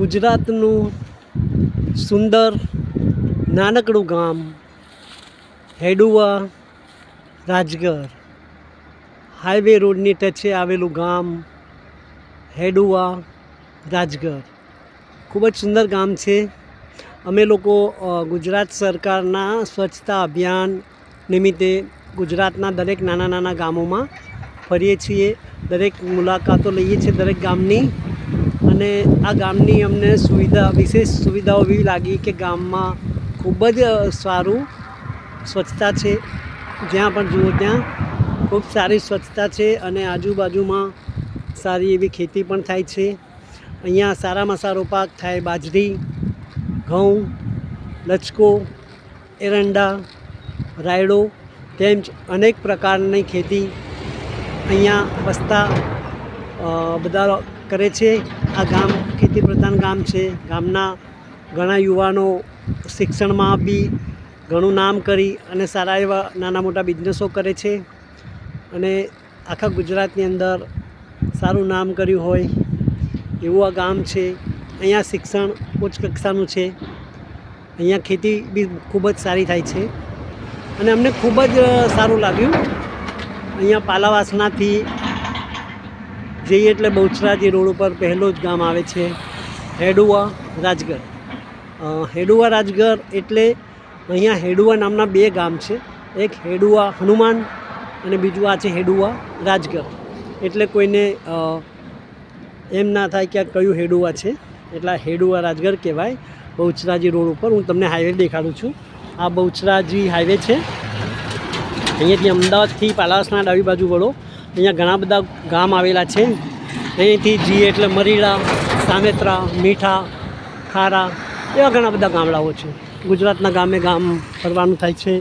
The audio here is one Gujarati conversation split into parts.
ગુજરાતનું સુંદર નાનકડું ગામ હેડુવા રાજગર હાઈવે રોડની ટચે આવેલું ગામ હેડુવા રાજગર ખૂબ જ સુંદર ગામ છે. અમે લોકો ગુજરાત સરકારના સ્વચ્છતા અભિયાન નિમિત્તે ગુજરાતના દરેક નાના નાના ગામોમાં ફરીએ છીએ. દરેક મુલાકાતો લઈએ છીએ દરેક ગામની. અને આ ગામની અમને સુવિધા, વિશેષ સુવિધાઓ એવી લાગી કે ગામમાં ખૂબ જ સારું સ્વચ્છતા છે. જ્યાં પણ જુઓ ત્યાં ખૂબ સારી સ્વચ્છતા છે અને આજુબાજુમાં સારી એવી ખેતી પણ થાય છે. અહીંયા સારામાં સારો પાક થાય, બાજરી, ઘઉં, લચકો, એરંડા, રાયડો તેમજ અનેક પ્રકારની ખેતી અહીંયા વસતા બધા કરે છે. આ ગામ ખેતી પ્રધાન ગામ છે. ગામના ઘણા યુવાનો શિક્ષણમાં બી ઘણું નામ કરી અને સારા એવા નાના મોટા બિઝનેસો કરે છે. અને આખા ગુજરાતની અંદર સારું નામ કર્યું હોય એવું આ ગામ છે. અહીંયા શિક્ષણ ઉચ્ચ કક્ષાનું છે. અહીંયા ખેતી બી ખૂબ જ સારી થાય છે. અને અમને ખૂબ જ સારું લાગ્યું. અહીંયા પાલાવાસનાથી જઈએ એટલે બહુચરાજી રોડ ઉપર પહેલું જ ગામ આવે છે હેડુવા રાજગર હેડુઆ રાજગર એટલે અહીંયા હેડુવા નામના બે ગામ છે. એક હેડુવા હનુમાન અને બીજું આ છે હેડુવા રાજગર એટલે કોઈને એમ ના થાય કે આ કયું હેડુવા છે. એટલે હેડુઆ રાજગર કહેવાય બહુચરાજી રોડ ઉપર. હું તમને હાઈવે દેખાડું છું. આ બહુચરાજી હાઈવે છે. અહીંયાથી અમદાવાદથી પાલાસના ડાબી બાજુ વળો. અહીંયા ઘણા બધા ગામ આવેલા છે. અહીંથી જી એટલે મરીડા, સામેત્રા, મીઠા, ખારા એવા ઘણા બધા ગામડાઓ છે. ગુજરાતના ગામે ગામ ફરવાનું થાય છે.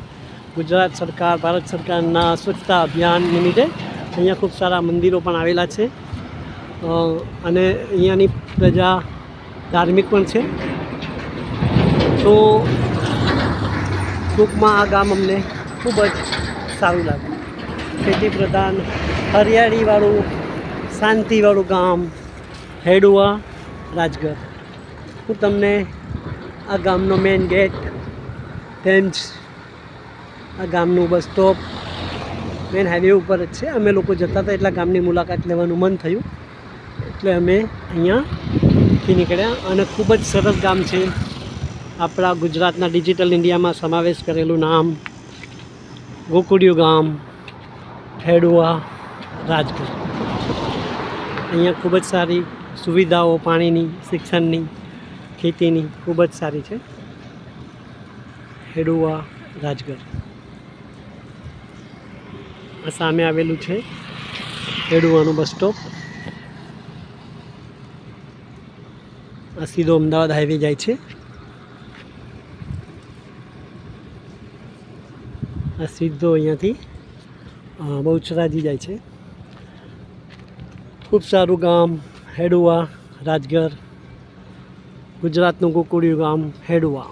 ગુજરાત સરકાર, ભારત સરકારના સ્વચ્છતા અભિયાન નિમિત્તે અહીંયા ખૂબ સારા મંદિરો પણ આવેલા છે. અને અહીંયાની પ્રજા ધાર્મિક પણ છે. તો ટૂંકમાં આ ગામ અમને ખૂબ જ સારું લાગ્યું. ખેતી પ્રધાન હરિયાળીવાળું, શાંતિવાળું ગામ, હેડુઆ રાજગર હું તમને આ ગામનો મેઇન ગેટ તેમજ આ ગામનું બસ સ્ટોપ મેઇન હાઈવે ઉપર જ છે. અમે લોકો જતા હતા એટલા ગામની મુલાકાત લેવાનું મન થયું. એટલે અમે અહીંયાથી નીકળ્યા. અને ખૂબ જ સરસ ગામ છે. આપણા ગુજરાતના ડિજિટલ ઇન્ડિયામાં સમાવેશ કરેલું નામ ગોકુડિયું ગામ. ખેડુઆ રાજકોટ. અહીંયા ખૂબ જ સારી સુવિધાઓ, પાણીની, શિક્ષણની, ખેતીની ખૂબ જ સારી છે. હેડુઆ રાજગર આ સામે આવેલું છે હેડુવાનું બસ સ્ટોપ. આ સીધો અમદાવાદ હાઈવે જાય છે. આ સીધો અહીંયાથી બહુચરાજી જાય છે. ખૂબ સારું ગામ હેડુવા રાજગર ગુજરાતનું કુકુડિયું ગામ હેડુઆ.